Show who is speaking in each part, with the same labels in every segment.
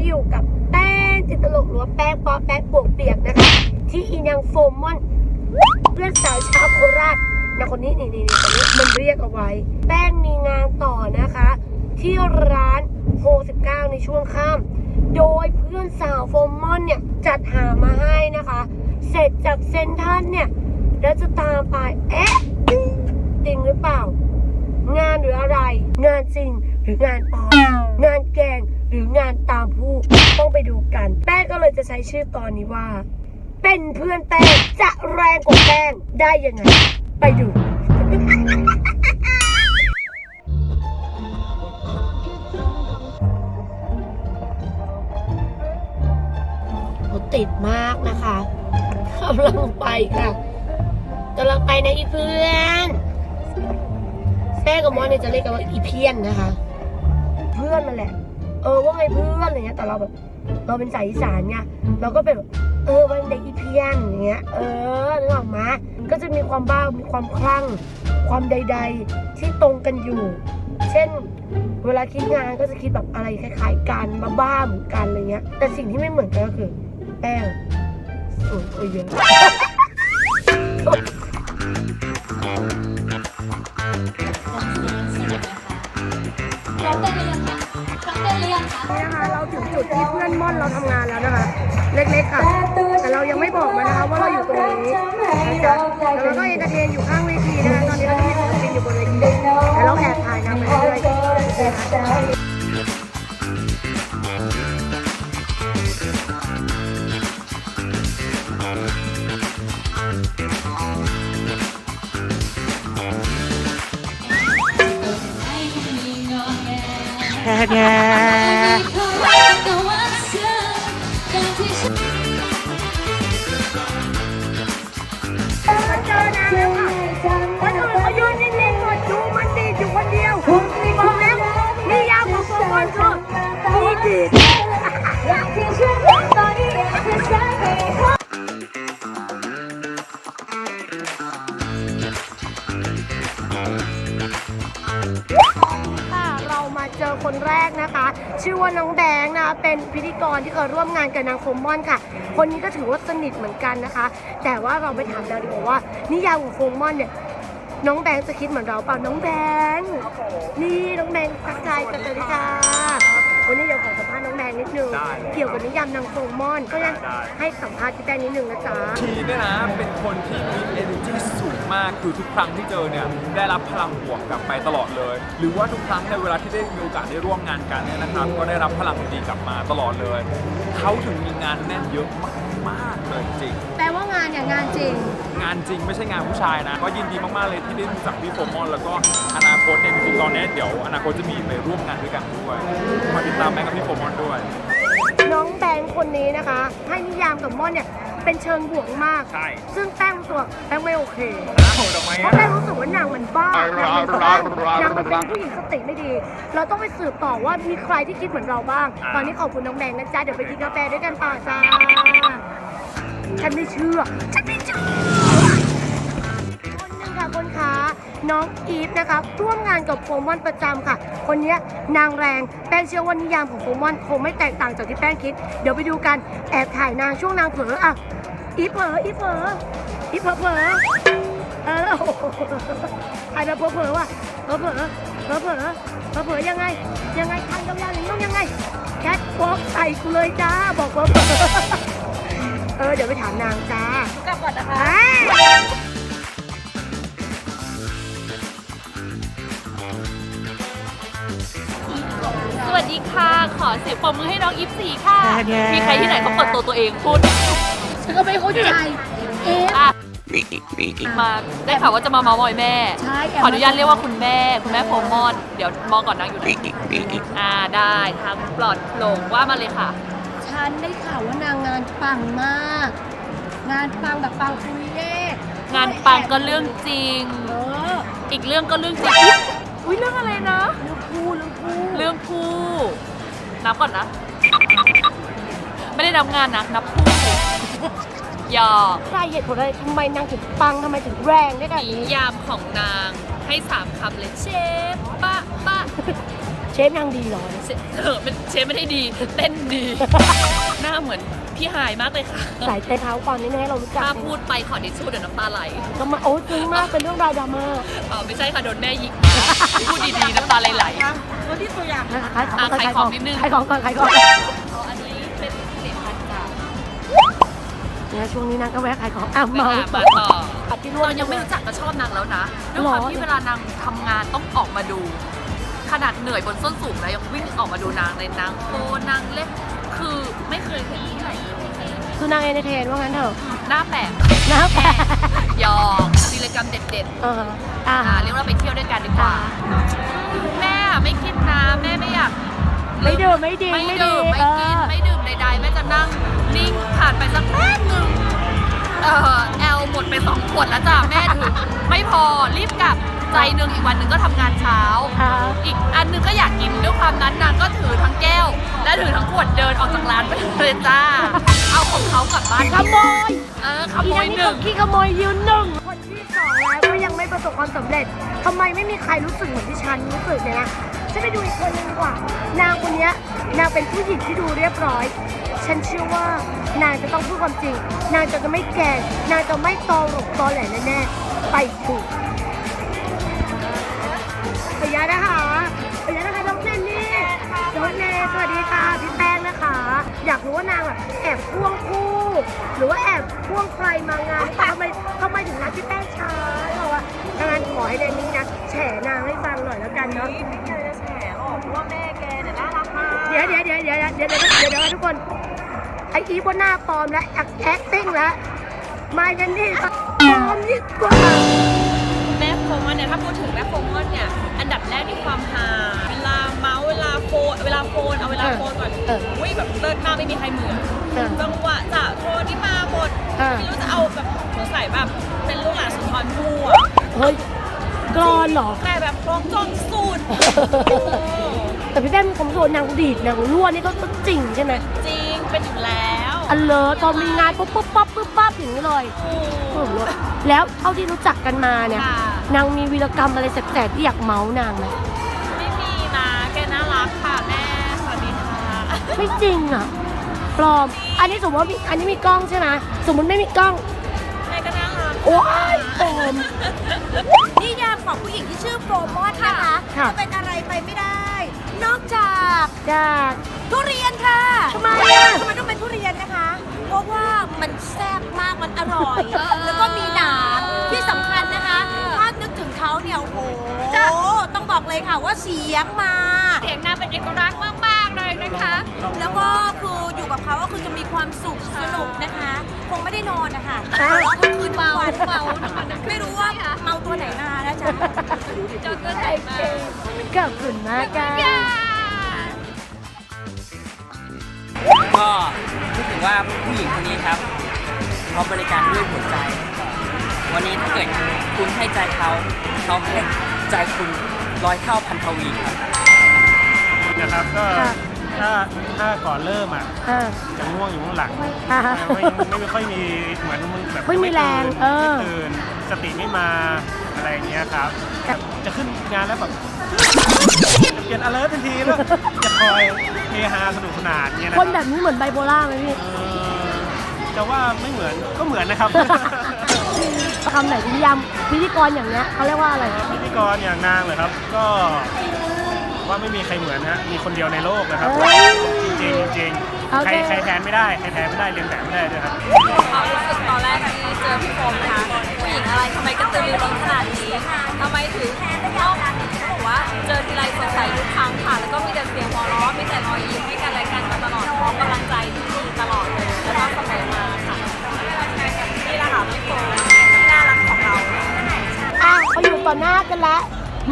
Speaker 1: ้อยู่กับแป้งจิตลกหรือว่าแป้งปอแป้งปวกเปียกนะคะ ที่อีนางโฟมมอนเพื่อนสาวชาวโคราชนะคนนี้นี่นี่นี่คนนี้มันเรียกเอาไว้ แป้งมีงานต่อนะคะ ที่ร้านโฮ19 ในช่วงค่ำโดยเพื่อนสาวโฟมมอนเนี่ยจัดหามาให้นะคะ เสร็จจากเซนทันเนี่ยแล้วจะตามไปเอ๊ะจริงหรือเปล่า งานหรืออะไร งานจริงหรืองานปลอมงานแกง หรืองานตามผู้ต้องไปดูกัน แป้งก็เลยจะใช้ชื่อตอนนี้ว่า เป็นเพื่อนแป้งจะแรงกว่าแป้งได้ยังไง ไปดูรถติดมากนะคะกำลังไปค่ะกำลังไปนะอีเพื่อนแป้งกับมอนเนี่ยจะเรียกกันว่าอีเพี้ยนนะคะ เพื่อนมันแหละ เออว่าไงเพื่อนอะไรเงี้ยแต่เราแบบเราเป็นสายอีสานไงเราก็เป็นแบบเออวันเด็กอีเพี้ยนอย่างเงี้ยเออนึกออกมาก็จะมีความบ้ามีความคลั่ง ความใด ๆที่ตรงกันอยู่ เช่น เวลาคิดงานก็จะคิดแบบอะไรคล้ายๆกันมาบ้าเหมือนกันอะไรเงี้ย แต่สิ่งที่ไม่เหมือนกันก็คือแป้งสวยกว่าเยอะ
Speaker 2: ร้องเต้นหรือยังคะร้องเต้นหรือยังคะ
Speaker 1: นี่นะคะเราถึงจุดที่เพื่อนม่อนเราทำงานแล้วนะคะ เล็กๆค่ะ แต่เรายังไม่บอกมันนะคะว่าเราอยู่ตรงนี้นะจ๊ะแล้วเราก็เอนเตอร์เทนอยู่ข้างเวทีนะคะตอนนี้เราก็มีศิลปินอยู่บนเวทีแต่เราแอบถ่ายนางไปเรื่อยๆนะคะ
Speaker 2: แค่ ค
Speaker 1: นแรกนะคะ ชื่อว่าน้องแบงค์นะคะเป็นพิธีกรที่เคยร่วมงานกับนางโฟมอนค่ะ คนนี้ก็ถือว่าสนิทเหมือนกันนะคะ แต่ว่าเราไปถามดาวดีกว่าว่า นิยามของโฟมอนเนี่ยน้องแบงค์จะคิดเหมือนเราเปล่าน้องแบงค์นี่น้องแบงค์ทักทายกันเลยค่ะวันนี้เดี๋ยวขอสัมภาษณ์ น้องแบงค์นิดนึง
Speaker 3: ได้
Speaker 1: เกี่ยวกับนิยามนางโฟมอน ก็ยัง
Speaker 3: ได้
Speaker 1: ให้สัมภาษณ์พี่แป้งนิดนึงนะจ๊ะ
Speaker 3: ทีเนี่ยนะเป็นคนที่มี energy สูงมากคือทุกครั้งที่เจอเนี่ยได้รับพลังบวกกลับไปตลอดเลย หรือว่าทุกครั้งในเวลาที่ได้มีโอกาสได้ร่วมงานกันเนี่ยนะครับ ก็ได้รับพลังดีกลับมาตลอดเลย เขาถึงมีงานแน่นเยอะมากๆเลยจริง
Speaker 1: แปลว่างาน เนี่ยงานจริง
Speaker 3: งานจริงไม่ใช่งานผู้ชายนะ ก็ยินดีมาก ๆ เลยที่ได้รู้จักพี่โฟมอน แล้วก็อนาคตเนี่ยจริงๆตอนนี้เดี๋ยวอนาคตจะมีไปร่วมงานด้วยกันด้วยมาติดตามแม่กับพี่โฟมอนด้วย
Speaker 1: น้องแบงค์คนนี้นะคะ ให้นิยามกับม่อนเนี่ยเป็นเชิงบวกมาก
Speaker 3: ใช่
Speaker 1: ซึ่งแป้งรู้สึกว่าแป้งไม่โอเค
Speaker 3: อ้าวทำไม
Speaker 1: เพ
Speaker 3: อะ
Speaker 1: ราะแป้งรู้สึกว่านางมันบ้านางมันบ้านางมันเป็นผู้หญิงสติไม่ดี เราต้องไปสืบต่อว่ามีใครที่คิดเหมือนเราบ้าง ตอนนี้ขอบคุณน้องแบงค์นะจ๊ะ เดี๋ยวไปกินกาแฟด้วยกันต่อจ้า ฉันไม่เชื่อ ฉันไม่เชื่อคนหนึ่งค่ะคนขาน้องอีฟนะคะร่วมงานกับโฟมอนประจำค่ะ คนเนี้ยนางแรงแป้งเชื่อว่านิยามของโฟมอนคงไม่แตกต่างจากที่แป้งคิด เดี๋ยวไปดูกันแอบถ่ายนางช่วงนางเผลออะอีฟเผลออีฟเผลออีฟเผลอเผลอเออโอ้โหถ่ายแบบเผลอเผลอว่ะเผลอเผลอเผลอเผลอเผลอเผลอยังไง ยังไงทางยาวๆอย่างนี้ต้องยังไงแคทวอล์กใส่กูเลยจ้าบอกเผลอ เออเดี๋ยวไปถามนางจ้า ก
Speaker 2: ลับก่อนนะคะ
Speaker 1: เอ้ย
Speaker 2: สวัสดีค่ะ ขอเสียงปรบมือให้น้องอีฟสี่ค่ะมีใครที่ไหนเขาเปิดตัวตัวเองพูด
Speaker 1: ฉันก็ไม่เข้าใจ เอ๊ะ
Speaker 2: อะมาได้ข่าวว่าจะมาเมามอยแม่
Speaker 1: ใช่แบ
Speaker 2: ขออนุญาตเรียกว่าคุณแม่ คุณแม่โฟมอน เดี๋ยวมองก่อนนางอยู่ไหนอ่าได้ทางปลอดโปร่งว่ามาเลยค่ะ
Speaker 1: ฉันได้ข่าวว่านางงานปังมาก งานปังแบบปังคุยเลข
Speaker 2: งานปังก็เรื่องจริง
Speaker 1: เออ
Speaker 2: อีกเรื่องก็เรื่องจริงอุ้ยเรื่องอะไรนะ
Speaker 1: เรื่องคู่เรื่องคู่
Speaker 2: เรื่องผู้นับก่อนนะ ไม่ได้นับงานนะ นับผู้หยอก
Speaker 1: ใครเหตุผลอะไรทำไมนางถึงปังทำไมถึงแรงได้ขนาด
Speaker 2: นิ
Speaker 1: นี้
Speaker 2: ยามของนางให้สามคำเลยเชฟปะปะ
Speaker 1: เชฟยังดีเหรอ
Speaker 2: เชเออเป็นเชฟไม่ได้ดี เต้นดี หน้าเหมือนพี่หายมากเลยค่ะ
Speaker 1: สายเตะเท้าก่อนนิดนึงให้เรารู้จัก
Speaker 2: ถ้าพูดไปขอดิชชู่เดี๋ยวน้ำตาไหล
Speaker 1: ก็มาโอ้ซึ้งมากเป็นเรื่องราวดราม่า
Speaker 2: เออไม่ใช่ค่ะโดนแม่ยิงมาพูดดีๆน้ำตาไหลๆ
Speaker 4: ตัวที่ตัวอย่าง
Speaker 1: ขายของ
Speaker 2: อะขายของนิดนึง
Speaker 1: ขายของก่อนขายของ
Speaker 2: อ๋ออันนี้เป็นผลิตภัณฑ์จาก
Speaker 1: เนี่ยช่วงนี้นางก็แวะขายของอะ
Speaker 2: มา
Speaker 1: เมา
Speaker 2: ต่อ
Speaker 1: ปัดที่ร่ว
Speaker 2: เรายังไม่รู้จักก็ชอบนางแล้วนะด้วย
Speaker 1: หร
Speaker 2: ค
Speaker 1: อ
Speaker 2: วามที่เวลานางทำงานต้องออกมาดู ขนาดเหนื่อยบนส้นสูงแล้วยังวิ่งออกมาดูนางเลยนางโคนางเล็กคือไม่เคยเห็นที่ไหนเลย
Speaker 1: คือนางเอนเตอร์เทนว่างั้นเถอะ
Speaker 2: หน้าแปลก
Speaker 1: นะแปะ
Speaker 2: หยอกศิลปกรรมเด็ด
Speaker 1: เอออ่า
Speaker 2: ๆอ่าเรียกว่าไปเที่ยวด้วยกันดีกว่า แม่ไม่กินน้ำแม่ไม่อยาก
Speaker 1: ไม่ดื่มไม่ดี
Speaker 2: ไม่
Speaker 1: ไม่ดี
Speaker 2: ดื่มไม่
Speaker 1: เอ
Speaker 2: กิน
Speaker 1: อ
Speaker 2: ไม่ดื่มใดๆแม่จะนั่งนิ่งผ่านไปสักแป๊บหนึงเออแอลหมดไปสองขวดแล้วจ้ะแม่ถึงไม่พอรีบกลับ ใจหนึ่งอีกวันหนึ่งก็ทำงานเช้า
Speaker 1: อ่า
Speaker 2: อีกอันหนึงก็อยากกินด้วยความนั้นนางก็ถือทั้งแก้ว และถือทั้งขวดเดินออกจากร้านไปเลยจ้า เอาของเขากลับบ้าน
Speaker 1: ขโมย
Speaker 2: เออข
Speaker 1: อี
Speaker 2: โม
Speaker 1: นั่
Speaker 2: ย
Speaker 1: นนี่
Speaker 2: หนึ่ง
Speaker 1: ขี้ขโมยยืนหนึ่งคนที่สองแล้วก็ยังไม่ประสบความสำเร็จทำไมไม่มีใครรู้สึกเหมือนที่ฉันรู้สึกเนี่ยนะฉันไปดูอีกคนนึงดีกว่านางคนเนี้ยนางเป็นผู้หญิงที่ดูเรียบร้อย ฉันเชื่อว่านางจะต้องพูดความจริง นางจะไม่แกล้งนางจะไม่ตอหลกตอแหลแน่ๆไปถูก ยะนะคะปิยะนะคะน้องเจนนี่น้องเนสวัสดีค่ะพี่แป้งนะคะ อยากรู้ว่านางแบบแอบพ่วงคู่ หรือว่าแอบพ่วงใครมางานทำไมทำไมถึงนัดพี่แป้งช้าเราอะงานขอให้เดนนี่นะแฉนางให้ฟังหน่อยแล้วกันเนาะ
Speaker 4: เดี๋
Speaker 1: ยวเดี๋ยวเดี๋ยวเดี๋ยวเดี๋ยวเดี๋ยวเดี๋ยวทุกคนไออีฟว่าหน้าปลอมและแอคติ้งแล้วมาเจนนี่ปลอมยิ่กว่า
Speaker 2: แม่โฟมอนเนี่ยถ้าพูดถึงแม่โฟมอนเนี่ย ดับแรกที่ความฮาเวลาเมาส์เวลาโฟนเวลาโฟนเอาเวลาโฟนก่อน
Speaker 1: เออ
Speaker 2: อุ้ยแบบเลิศมากไม่มีใครเหมือน
Speaker 1: เออ
Speaker 2: จังหวะจะโทนที่มาหมด
Speaker 1: เออ
Speaker 2: ไม่รู้จะเอาแบบสงสัยแบบเป็นลูกหลานสุนทรภู่อะ
Speaker 1: เฮ้ยกรอนเหรอ
Speaker 2: แต่แบบคล้องจองสุด
Speaker 1: แต่พี่แป้งผมโดนนางดีดนางรั่วนี่ก็จริงใช่ไหม
Speaker 2: จริงเป็นอยู่แล้ว
Speaker 1: อันเลอตอนมีงานปุ๊บปุ๊บปั๊บปุ๊บปั๊บอย่างนี้เลย
Speaker 2: โอ้
Speaker 1: โอ้โหแล้วเท่าที่รู้จักกันมาเนี่ย
Speaker 2: ค่ะ
Speaker 1: นางมีวีรกรรมอะไรแสบๆที่อยากเมาส์นางไหม
Speaker 2: ไม่มีนะแกน่ารักค่ะแม่สวัสดีค่ะ
Speaker 1: ไม่จริงอะปลอม อันนี้สมมติว่ามีอันนี้มีกล้องใช่ไหมสมมติไม่มีกล้อง
Speaker 2: แม่ก็น่ารัก
Speaker 1: โอ้ยปลอม
Speaker 4: นิยามของผู้หญิงที่ชื่อโปรโมทนะคะ
Speaker 1: ค่ะ
Speaker 4: จะเป็นอะไรไปไม่ได้ นอกจาก
Speaker 1: จาก
Speaker 4: ทุเรียนค่ะ
Speaker 1: ทำไมอะ
Speaker 4: ทำไมต้องเป็นทุเรียนนะคะ เพราะว่ามันแซ่บมากมันอร่อย แล้วก็มีหนามที่สำ เขาเนี่ยโอ้โหต้องบอกเลยค่ะว่าเสียงมา
Speaker 2: เสียงนางเป็นเอกลักษณ์มากๆเลยนะคะ
Speaker 4: แล้วก็คืออยู่กับเขาก็คือจะมีความสุขสนุกนะคะ คงไม่ได้นอนนะคะ
Speaker 1: ค่ะ
Speaker 4: ร้องทั้งคืนทั้งวัน
Speaker 2: เมา
Speaker 4: ไม่รู้ว่าเมาตัวไหนมานะจ๊ะ
Speaker 2: จนก็ไหนมา
Speaker 1: ขอบคุณมากค่ะ
Speaker 5: ก็พูดถึงว่าผู้หญิงคนนี้ครับเขาบริการด้วยหัวใจ วันนี้ถ้าเกิดคุณให้ใจเขา เขาให้ใจคุณร้อยเท่าพันทวีครับ
Speaker 6: นะครับก็
Speaker 1: ค่ะ
Speaker 6: ถ้าถ้าก่อนเริ่มอะ
Speaker 1: อ่า
Speaker 6: จะง่วงอยู่ข้างหลัง
Speaker 1: อ่า
Speaker 6: ไม่ไม่ไม่ค่อยมีเหมือนมึงแบบ
Speaker 1: ไม่มีแรง
Speaker 6: ตื่น
Speaker 1: เออ
Speaker 6: ไม่ตื่นสติไม่มาอะไรอย่างเงี้ยครับ จะขึ้นงานแล้วแบบจะเปลี่ยน alert ทันทีแล้วจะคอยเฮฮาสนุกสนานเงี้ยนะ
Speaker 1: คนแบบนี้เหมือนไบโพล่าไหมพี่
Speaker 6: เออจะว่าไม่เหมือนก็เหมือนนะครับ
Speaker 1: คำไหนพิยามพิธีกรอย่างเงี้ยเขาเรียกว่าอะไร
Speaker 6: พิธีกรอย่างนางเลยครับ ก็ว่าไม่มีใครเหมือนฮะมีคนเดียวในโลกนะครับ
Speaker 1: เฮ้ย
Speaker 6: จริงๆจริง
Speaker 1: โอ
Speaker 6: ๆใคร
Speaker 1: เค
Speaker 6: ใครแทนไม่ได้ใครแทนไม่ได้เรียนแบบไม่ได้ด้วยครับ
Speaker 7: ความรู้สึกตอนแรกที่เจอพี่โฟมนะคะผู้หญิงอะไรทำไมกระตือรือร้นขนาดนี้ทำไมถึงต้องบอกว่าเจอทีไรสดใสทุกครั้งค่ะ แล้วก็มีแต่เสียงหัวเราะมีแต่รอยยิ้มให้กันและกันมาตลอดพร้อมกำลังใจที่ดีตลอดเลยแล้วก็เสมอมาค่ะนี่แหละค่ะพี่โฟม อะ
Speaker 1: เขาอยู่ต่อหน้ากันแล้ว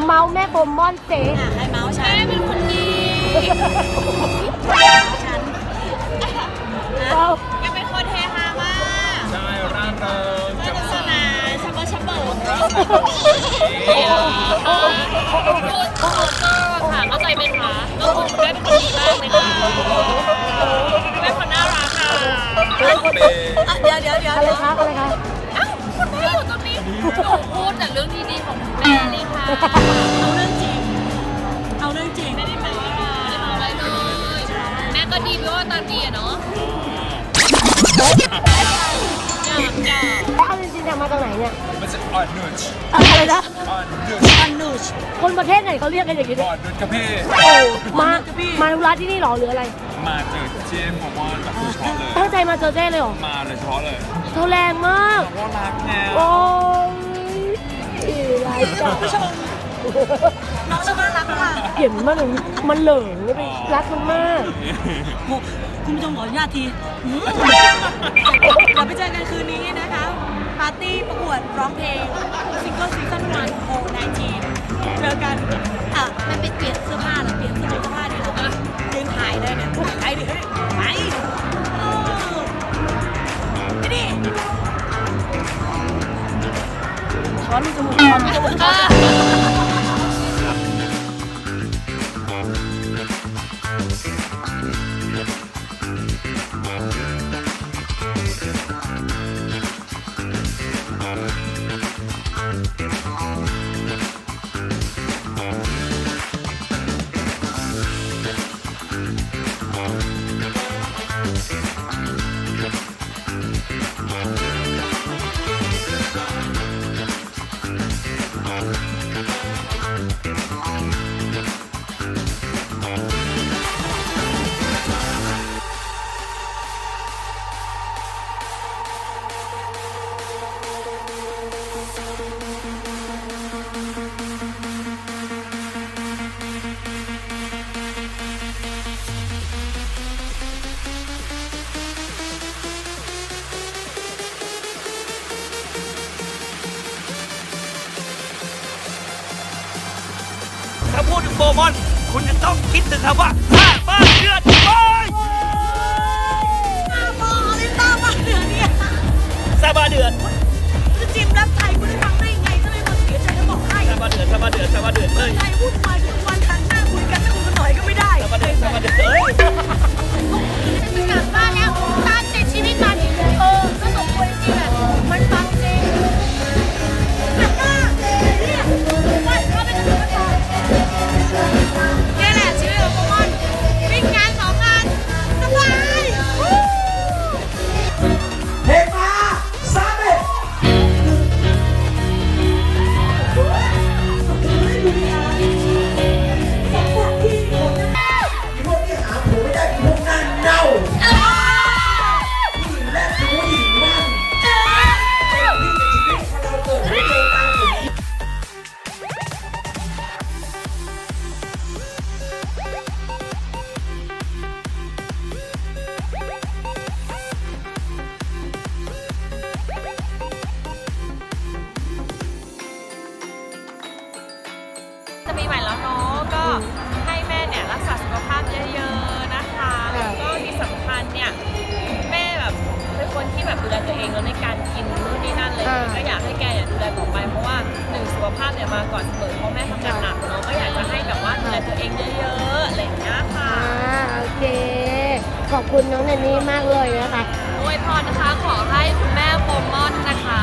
Speaker 1: เมาส์แม่โบมมอนเซ
Speaker 4: ใครเมาส์ฉัน
Speaker 2: แม่เป็นคนดี
Speaker 1: เรา
Speaker 2: แกเป็นคนเฮฮามาก
Speaker 3: ใช่ร่าเริง
Speaker 2: ส
Speaker 3: แจ่ม
Speaker 2: นุก
Speaker 3: ใส
Speaker 2: สนานชับเบิลชับเบิลค่ะเข้าใจไหมคะก็คงได้เป็นคนดีมากเลยค่ะเป็นคนน่ารักค่ะ
Speaker 4: อะเดี๋ยวเดี๋ยวเดี๋ยว
Speaker 1: อะไร
Speaker 4: เดี๋ยว
Speaker 1: คะอะไรคะ
Speaker 2: อ้าวคุณแม่อยู่ตรงนี้ หนูพูดแต่เรื่องดีๆของคุณแม่เลยค่ะ
Speaker 4: เอาเรื่องจริง เอาเรื่องจริง
Speaker 2: ไม่ได้เมาไม่ได้เมาอะไรเลยแม่ก็ดีไปว่าตอนดีอะเนาะอยากอยาก
Speaker 1: แล้วเอาจริงๆเนี่ยมาจากไหนเนี่ย
Speaker 3: มันจะอ่อนนุช
Speaker 1: อะไรนะ
Speaker 3: อ่อนนุช
Speaker 4: อันนูช
Speaker 1: คนประเทศไหนเขาเรียกกันอย่างนี้เนี่ย
Speaker 3: อ่อนนุชกระเพา
Speaker 1: โอ้มามาธุระที่นี่เหรอหรืออะไร
Speaker 3: มาเจอเจมส์ผมว่าแบบโดยเฉพาะเลย
Speaker 1: ตั้งใจมาเจอเจ้เลยเหรอ
Speaker 3: มาเลยเฉพาะเลย
Speaker 1: เธอแรงมาก
Speaker 3: เพราะรักแนว
Speaker 1: โอ้ย ร้ายจัง
Speaker 4: น้องชอบน่ารักค่ะ
Speaker 1: เห็นมันมันเหลิงเลยไปรักมันมาก
Speaker 4: คุณผู้ชมขออนุญาตทีหืมเดี๋ยวไปเจอกันคืนนี้นะคะ ปาร์ตี้ประกวดร้องเพลงซิงเกิลซีซั่นวันโอไนจีเจอกันอะมันไปเปลี่ยนเสื้อผ้าแล้วเปลี่ยนเสื้อผ้าดีแล้วอะยืนถ่ายได้เนี่ยไปดิเฮ้ยไปเออไปดิ ช้อนจมูกช้อนจมูกช้อน
Speaker 8: ถ้าพูดถึ โปเกมอน คุณจะต้องคิดถึงคำว่าห้าบ้านเดือนโอ้ย
Speaker 4: มองอะไรตามมาเหนือเนี่ย
Speaker 8: ซาบาเดือน
Speaker 4: จะจิมรับไทยคุณได้ฟังได้ยังไงก็เลยมาเสียใจจะบอกให้
Speaker 8: ซาบาเดือนซาบาเดือนซาบาเดือนเฮ้ย
Speaker 4: ใจวุ่นวายทุกวันหันหน้าคุยกันไม่คุยกันหน่อยก็ไม่ได้
Speaker 8: ซาบาเดือนซาบาเดือน
Speaker 2: ให้แม่เนี่ยรักษาสุขภาพเยอะๆนะคะ แล้วก็ที่สำคัญเนี่ยแม่แบบเป็นคนที่แบบดูแลตัวเองแล้วในการกินนู่นนี่นั่นเลย
Speaker 1: อ่า
Speaker 2: ก็อยากให้แกเนี่ยดูแลต่อไปเพราะว่าหนึ่งสุขภาพเนี่ยมาก่อนเสมอเพราะแม่ทำงานหนักเนาะก็อยากจะให้แบบว่าดูแลตัวเองเยอะๆอะไรอย่างเงี้ยค่ะ
Speaker 1: อ่าโอเค ขอบคุณน้องแนนนี่มากเลยนะคะ
Speaker 2: อวยพรนะคะ ขอให้คุณแม่โฟมอนนะคะ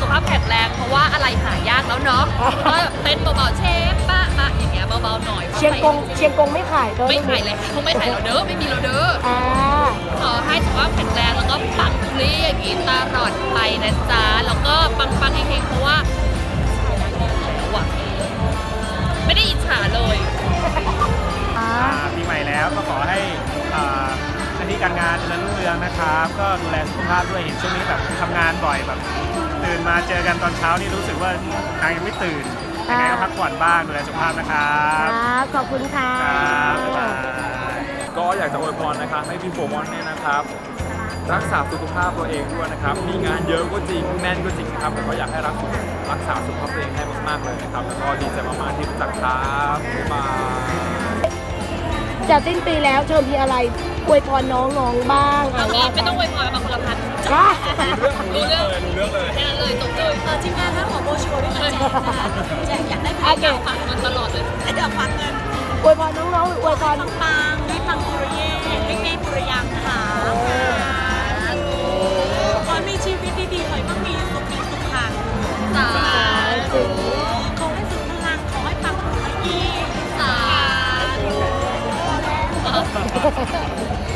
Speaker 2: สุขภาพแข็งแรงเพราะว่าอะไรหายากแล้วเนาะก็เต้นเบ หน่อย
Speaker 1: เชียงกงเชียงกงไม่ขายตัว
Speaker 2: ไม่ขายเลยคงไม่ขายเราเด้อไม่มีเราเด้อ
Speaker 1: อ่า
Speaker 2: ขอให้สุขภาพแข็งแรงแล้วก็ปังปรีอย่างนี้ตลอดไปนะจ๊ะแล้วก็ปังปังๆเฮงๆเพราะว่าหวังไม่ได้อิจฉาเลย
Speaker 1: อ่า
Speaker 6: อ่าปีใหม่แล้วก็ขอให้อ่าหน้าที่การงานเจริญรุ่งเรืองนะครับ ก็ดูแลสุขภาพด้วยเห็นช่วงนี้แบบทำงานบ่อยแบบ ตื่นมาเจอกันตอนเช้านี่รู้สึกว่านางยังไม่ตื่น ยังไงก็พักผ่อนบ้างดูแลสุขภาพนะครับ
Speaker 1: ครับขอบคุณค่ะ
Speaker 6: ครับบ๊ายบาย
Speaker 3: ก็อยากจะอวยพรนะครับให้พี่โฟมอนเนี่ยนะครับรักษาสุขภาพตัวเองด้วยนะครับ มีงานเยอะก็จริงแน่นก็จริงนะครับ แต่ก็อยากให้รักษารักษาสุขภาพตัวเองให้มากๆเลยนะครับ แล้วก็ดีใจมากๆที่รู้จักครับบ๊ายบาย
Speaker 1: จะสิ้นปีแล้วเธอมีอะไรอวยพรน้องๆบ้าง
Speaker 2: เอางี้ไม่ต้องอวยพรมาคนละพัน
Speaker 1: จ้า
Speaker 2: รู้เรื่อง
Speaker 3: รู้เรื่องเลย
Speaker 2: แค่นั้นเลยจบ เลย
Speaker 4: เออทีมงานคะขอโบรชัวร์ด้วยค่ะแจกนะคะแจกอยากได้
Speaker 2: โอเคฝากเงินตลอดเลย
Speaker 4: เดี๋ยวฝากเงิน
Speaker 1: อวยพรน้องๆหรืออวยพร
Speaker 4: ปังปังให้ปังปุริเย่ให้เก้ปุริยังค่ะขอให้มีชีวิตดีๆขอให้มั่งมีสุขมีสุขค่ะ
Speaker 2: สาธุ
Speaker 4: ขอให้สุขพลังขอให้ปังปุริเย่
Speaker 2: สา
Speaker 1: เ